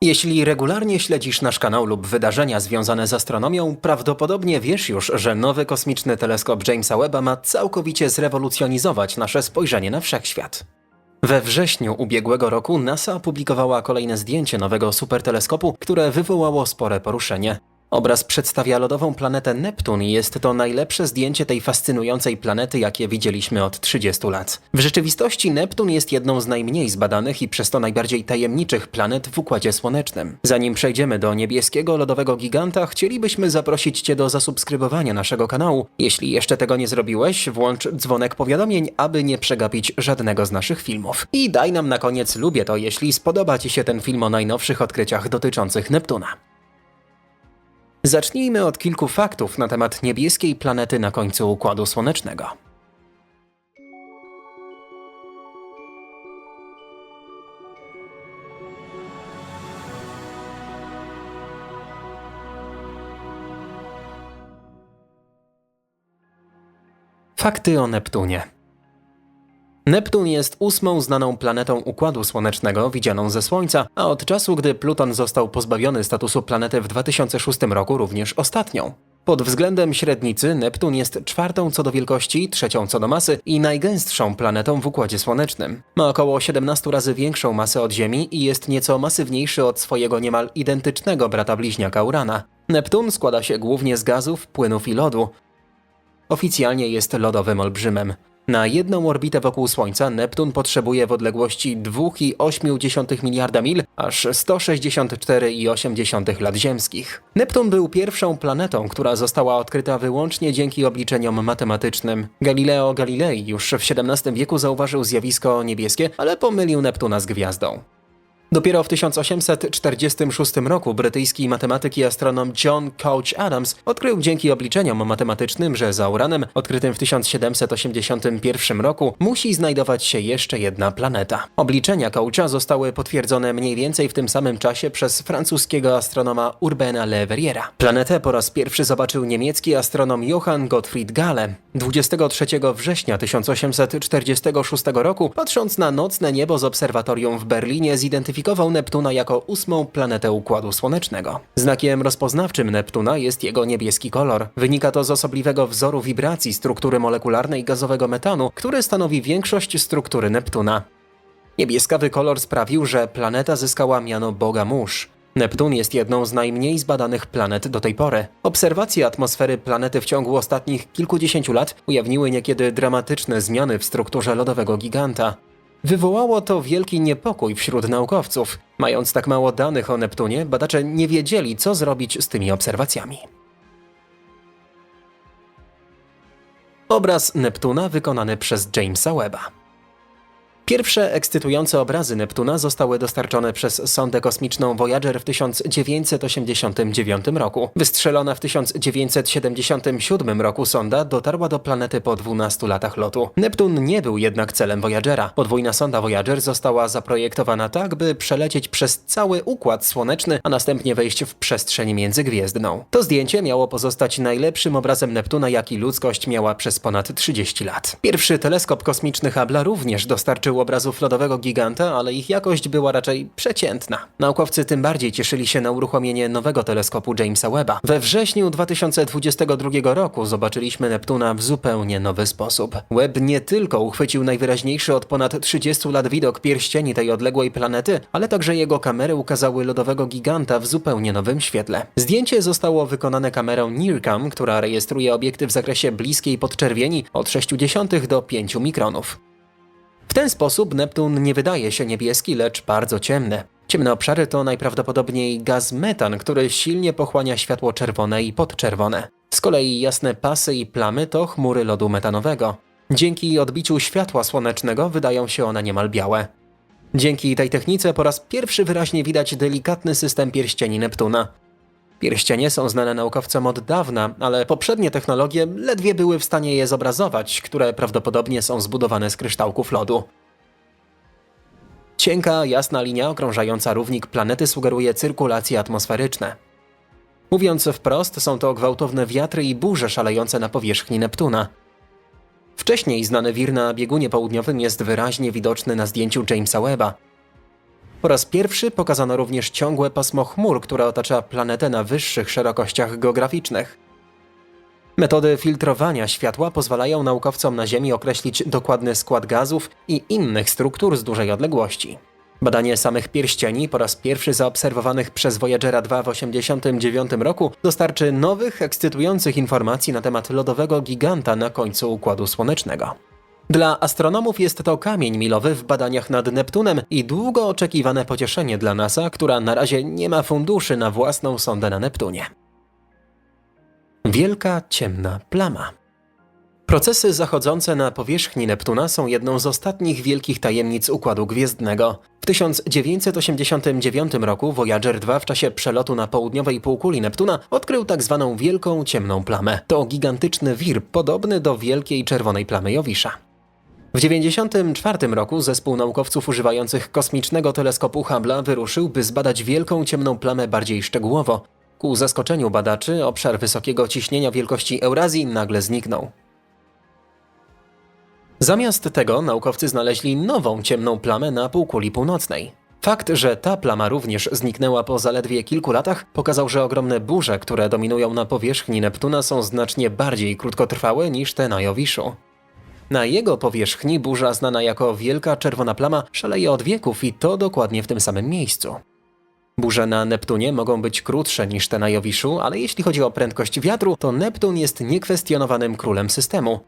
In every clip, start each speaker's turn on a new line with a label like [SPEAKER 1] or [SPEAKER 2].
[SPEAKER 1] Jeśli regularnie śledzisz nasz kanał lub wydarzenia związane z astronomią, prawdopodobnie wiesz już, że nowy kosmiczny teleskop Jamesa Webba ma całkowicie zrewolucjonizować nasze spojrzenie na wszechświat. We wrześniu ubiegłego roku NASA opublikowała kolejne zdjęcie nowego superteleskopu, które wywołało spore poruszenie. Obraz przedstawia lodową planetę Neptun i jest to najlepsze zdjęcie tej fascynującej planety, jakie widzieliśmy od 30 lat. W rzeczywistości Neptun jest jedną z najmniej zbadanych i przez to najbardziej tajemniczych planet w Układzie Słonecznym. Zanim przejdziemy do niebieskiego lodowego giganta, chcielibyśmy zaprosić Cię do zasubskrybowania naszego kanału. Jeśli jeszcze tego nie zrobiłeś, włącz dzwonek powiadomień, aby nie przegapić żadnego z naszych filmów. I daj nam na koniec lubię to, jeśli spodoba Ci się ten film o najnowszych odkryciach dotyczących Neptuna. Zacznijmy od kilku faktów na temat niebieskiej planety na końcu Układu Słonecznego. Fakty o Neptunie. Neptun jest ósmą znaną planetą Układu Słonecznego widzianą ze Słońca, a od czasu, gdy Pluton został pozbawiony statusu planety w 2006 roku również ostatnią. Pod względem średnicy Neptun jest czwartą co do wielkości, trzecią co do masy i najgęstszą planetą w Układzie Słonecznym. Ma około 17 razy większą masę od Ziemi i jest nieco masywniejszy od swojego niemal identycznego brata bliźniaka Urana. Neptun składa się głównie z gazów, płynów i lodu. Oficjalnie jest lodowym olbrzymem. Na jedną orbitę wokół Słońca Neptun potrzebuje w odległości 2,8 miliarda mil, aż 164,8 lat ziemskich. Neptun był pierwszą planetą, która została odkryta wyłącznie dzięki obliczeniom matematycznym. Galileo Galilei już w XVII wieku zauważył zjawisko niebieskie, ale pomylił Neptuna z gwiazdą. Dopiero w 1846 roku brytyjski matematyk i astronom John Couch Adams odkrył dzięki obliczeniom matematycznym, że za Uranem, odkrytym w 1781 roku, musi znajdować się jeszcze jedna planeta. Obliczenia Coucha zostały potwierdzone mniej więcej w tym samym czasie przez francuskiego astronoma Urbena Le Verriera. Planetę po raz pierwszy zobaczył niemiecki astronom Johann Gottfried Galle. 23 września 1846 roku, patrząc na nocne niebo z obserwatorium w Berlinie, zidentyfikował Neptuna jako ósmą planetę Układu Słonecznego. Znakiem rozpoznawczym Neptuna jest jego niebieski kolor. Wynika to z osobliwego wzoru wibracji struktury molekularnej gazowego metanu, który stanowi większość struktury Neptuna. Niebieskawy kolor sprawił, że planeta zyskała miano Boga Mórz. Neptun jest jedną z najmniej zbadanych planet do tej pory. Obserwacje atmosfery planety w ciągu ostatnich kilkudziesięciu lat ujawniły niekiedy dramatyczne zmiany w strukturze lodowego giganta. Wywołało to wielki niepokój wśród naukowców. Mając tak mało danych o Neptunie, badacze nie wiedzieli, co zrobić z tymi obserwacjami. Obraz Neptuna wykonany przez Jamesa Webba. Pierwsze ekscytujące obrazy Neptuna zostały dostarczone przez sondę kosmiczną Voyager w 1989 roku. Wystrzelona w 1977 roku sonda dotarła do planety po 12 latach lotu. Neptun nie był jednak celem Voyagera. Podwójna sonda Voyager została zaprojektowana tak, by przelecieć przez cały Układ Słoneczny, a następnie wejść w przestrzeń międzygwiezdną. To zdjęcie miało pozostać najlepszym obrazem Neptuna, jaki ludzkość miała przez ponad 30 lat. Pierwszy teleskop kosmiczny Hubble'a również dostarczył obrazów lodowego giganta, ale ich jakość była raczej przeciętna. Naukowcy tym bardziej cieszyli się na uruchomienie nowego teleskopu Jamesa Webba. We wrześniu 2022 roku zobaczyliśmy Neptuna w zupełnie nowy sposób. Webb nie tylko uchwycił najwyraźniejszy od ponad 30 lat widok pierścieni tej odległej planety, ale także jego kamery ukazały lodowego giganta w zupełnie nowym świetle. Zdjęcie zostało wykonane kamerą NIRCam, która rejestruje obiekty w zakresie bliskiej podczerwieni od 0,6 do 5 mikronów. W ten sposób Neptun nie wydaje się niebieski, lecz bardzo ciemny. Ciemne obszary to najprawdopodobniej gaz metan, który silnie pochłania światło czerwone i podczerwone. Z kolei jasne pasy i plamy to chmury lodu metanowego. Dzięki odbiciu światła słonecznego wydają się one niemal białe. Dzięki tej technice po raz pierwszy wyraźnie widać delikatny system pierścieni Neptuna. Pierścienie są znane naukowcom od dawna, ale poprzednie technologie ledwie były w stanie je zobrazować, które prawdopodobnie są zbudowane z kryształków lodu. Cienka, jasna linia okrążająca równik planety sugeruje cyrkulacje atmosferyczne. Mówiąc wprost, są to gwałtowne wiatry i burze szalejące na powierzchni Neptuna. Wcześniej znany wir na biegunie południowym jest wyraźnie widoczny na zdjęciu Jamesa Webba. Po raz pierwszy pokazano również ciągłe pasmo chmur, które otacza planetę na wyższych szerokościach geograficznych. Metody filtrowania światła pozwalają naukowcom na Ziemi określić dokładny skład gazów i innych struktur z dużej odległości. Badanie samych pierścieni, po raz pierwszy zaobserwowanych przez Voyagera 2 w 1989 roku, dostarczy nowych, ekscytujących informacji na temat lodowego giganta na końcu Układu Słonecznego. Dla astronomów jest to kamień milowy w badaniach nad Neptunem i długo oczekiwane pocieszenie dla NASA, która na razie nie ma funduszy na własną sondę na Neptunie. Wielka ciemna plama. Procesy zachodzące na powierzchni Neptuna są jedną z ostatnich wielkich tajemnic Układu Gwiezdnego. W 1989 roku Voyager 2 w czasie przelotu na południowej półkuli Neptuna odkrył tak zwaną Wielką Ciemną Plamę. To gigantyczny wir podobny do Wielkiej Czerwonej Plamy Jowisza. W 1994 roku zespół naukowców używających kosmicznego teleskopu Hubble'a wyruszył, by zbadać Wielką Ciemną Plamę bardziej szczegółowo. Ku zaskoczeniu badaczy obszar wysokiego ciśnienia wielkości Eurazji nagle zniknął. Zamiast tego naukowcy znaleźli nową ciemną plamę na półkuli północnej. Fakt, że ta plama również zniknęła po zaledwie kilku latach, pokazał, że ogromne burze, które dominują na powierzchni Neptuna, są znacznie bardziej krótkotrwałe niż te na Jowiszu. Na jego powierzchni burza znana jako Wielka Czerwona Plama szaleje od wieków i to dokładnie w tym samym miejscu. Burze na Neptunie mogą być krótsze niż te na Jowiszu, ale jeśli chodzi o prędkość wiatru, to Neptun jest niekwestionowanym królem systemu.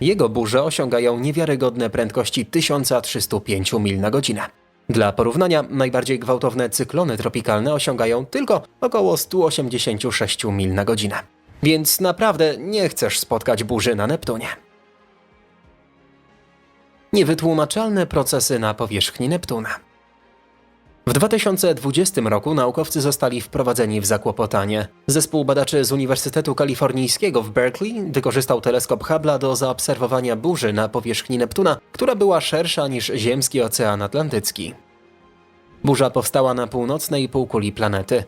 [SPEAKER 1] Jego burze osiągają niewiarygodne prędkości 1305 mil na godzinę. Dla porównania, najbardziej gwałtowne cyklony tropikalne osiągają tylko około 186 mil na godzinę. Więc naprawdę nie chcesz spotkać burzy na Neptunie. Niewytłumaczalne procesy na powierzchni Neptuna. W 2020 roku naukowcy zostali wprowadzeni w zakłopotanie. Zespół badaczy z Uniwersytetu Kalifornijskiego w Berkeley wykorzystał teleskop Hubble'a do zaobserwowania burzy na powierzchni Neptuna, która była szersza niż ziemski Ocean Atlantycki. Burza powstała na północnej półkuli planety.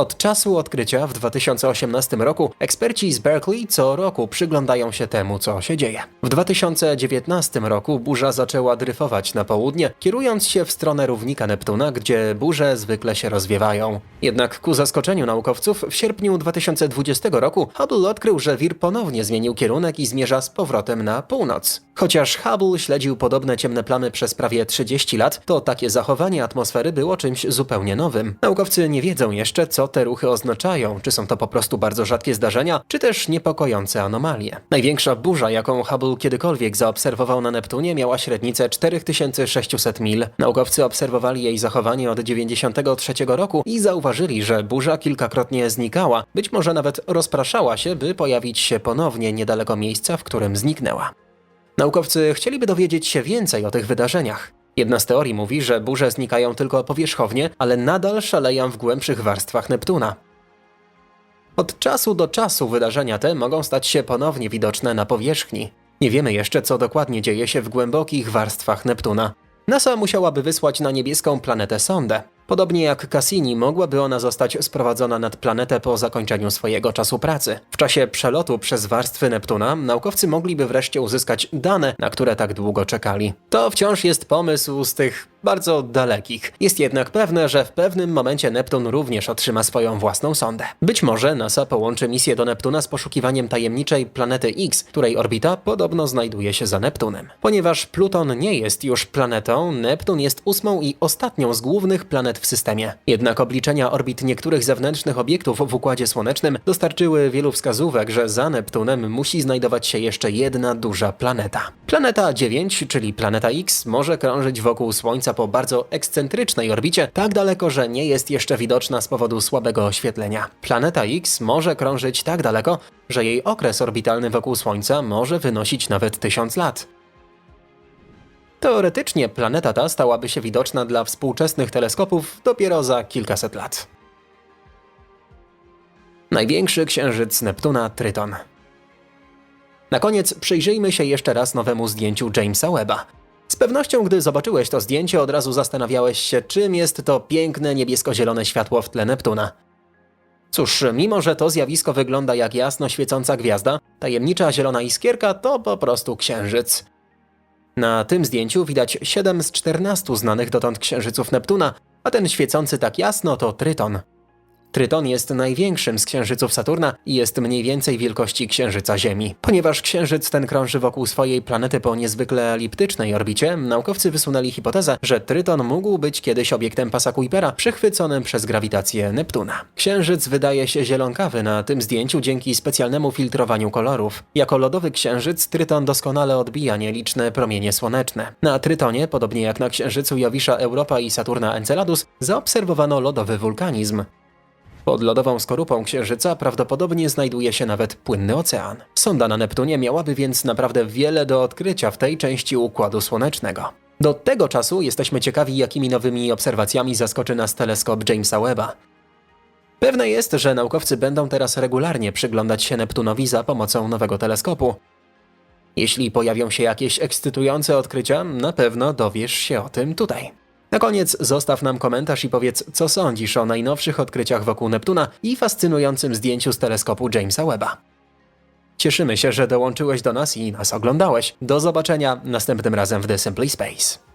[SPEAKER 1] Od czasu odkrycia w 2018 roku eksperci z Berkeley co roku przyglądają się temu, co się dzieje. W 2019 roku burza zaczęła dryfować na południe, kierując się w stronę równika Neptuna, gdzie burze zwykle się rozwiewają. Jednak ku zaskoczeniu naukowców w sierpniu 2020 roku Hubble odkrył, że wir ponownie zmienił kierunek i zmierza z powrotem na północ. Chociaż Hubble śledził podobne ciemne plamy przez prawie 30 lat, to takie zachowanie atmosfery było czymś zupełnie nowym. Naukowcy nie wiedzą jeszcze, co te ruchy oznaczają, czy są to po prostu bardzo rzadkie zdarzenia, czy też niepokojące anomalie. Największa burza, jaką Hubble kiedykolwiek zaobserwował na Neptunie, miała średnicę 4600 mil. Naukowcy obserwowali jej zachowanie od 93 roku i zauważyli, że burza kilkakrotnie znikała, być może nawet rozpraszała się, by pojawić się ponownie niedaleko miejsca, w którym zniknęła. Naukowcy chcieliby dowiedzieć się więcej o tych wydarzeniach. Jedna z teorii mówi, że burze znikają tylko powierzchownie, ale nadal szaleją w głębszych warstwach Neptuna. Od czasu do czasu wydarzenia te mogą stać się ponownie widoczne na powierzchni. Nie wiemy jeszcze, co dokładnie dzieje się w głębokich warstwach Neptuna. NASA musiałaby wysłać na niebieską planetę sondę. Podobnie jak Cassini, mogłaby ona zostać sprowadzona nad planetę po zakończeniu swojego czasu pracy. W czasie przelotu przez warstwy Neptuna naukowcy mogliby wreszcie uzyskać dane, na które tak długo czekali. To wciąż jest pomysł z tych bardzo dalekich. Jest jednak pewne, że w pewnym momencie Neptun również otrzyma swoją własną sondę. Być może NASA połączy misję do Neptuna z poszukiwaniem tajemniczej planety X, której orbita podobno znajduje się za Neptunem. Ponieważ Pluton nie jest już planetą, Neptun jest ósmą i ostatnią z głównych planet w systemie. Jednak obliczenia orbit niektórych zewnętrznych obiektów w Układzie Słonecznym dostarczyły wielu wskazówek, że za Neptunem musi znajdować się jeszcze jedna duża planeta. Planeta 9, czyli planeta X, może krążyć wokół Słońca po bardzo ekscentrycznej orbicie, tak daleko, że nie jest jeszcze widoczna z powodu słabego oświetlenia. Planeta X może krążyć tak daleko, że jej okres orbitalny wokół Słońca może wynosić nawet tysiąc lat. Teoretycznie planeta ta stałaby się widoczna dla współczesnych teleskopów dopiero za kilkaset lat. Największy księżyc Neptuna Tryton. Na koniec przyjrzyjmy się jeszcze raz nowemu zdjęciu Jamesa Webba. Z pewnością, gdy zobaczyłeś to zdjęcie, od razu zastanawiałeś się, czym jest to piękne niebiesko-zielone światło w tle Neptuna. Cóż, mimo że to zjawisko wygląda jak jasno świecąca gwiazda, tajemnicza zielona iskierka to po prostu księżyc. Na tym zdjęciu widać 7 z 14 znanych dotąd księżyców Neptuna, a ten świecący tak jasno to Tryton. Tryton jest największym z księżyców Saturna i jest mniej więcej wielkości księżyca Ziemi. Ponieważ księżyc ten krąży wokół swojej planety po niezwykle eliptycznej orbicie, naukowcy wysunęli hipotezę, że Tryton mógł być kiedyś obiektem pasa Kuipera przechwyconym przez grawitację Neptuna. Księżyc wydaje się zielonkawy na tym zdjęciu dzięki specjalnemu filtrowaniu kolorów. Jako lodowy księżyc Tryton doskonale odbija nieliczne promienie słoneczne. Na Trytonie, podobnie jak na księżycu Jowisza Europa i Saturna Enceladus, zaobserwowano lodowy wulkanizm. Pod lodową skorupą Księżyca prawdopodobnie znajduje się nawet płynny ocean. Sonda na Neptunie miałaby więc naprawdę wiele do odkrycia w tej części Układu Słonecznego. Do tego czasu jesteśmy ciekawi, jakimi nowymi obserwacjami zaskoczy nas teleskop Jamesa Webba. Pewne jest, że naukowcy będą teraz regularnie przyglądać się Neptunowi za pomocą nowego teleskopu. Jeśli pojawią się jakieś ekscytujące odkrycia, na pewno dowiesz się o tym tutaj. Na koniec zostaw nam komentarz i powiedz, co sądzisz o najnowszych odkryciach wokół Neptuna i fascynującym zdjęciu z teleskopu Jamesa Webba. Cieszymy się, że dołączyłeś do nas i nas oglądałeś. Do zobaczenia następnym razem w The Simply Space.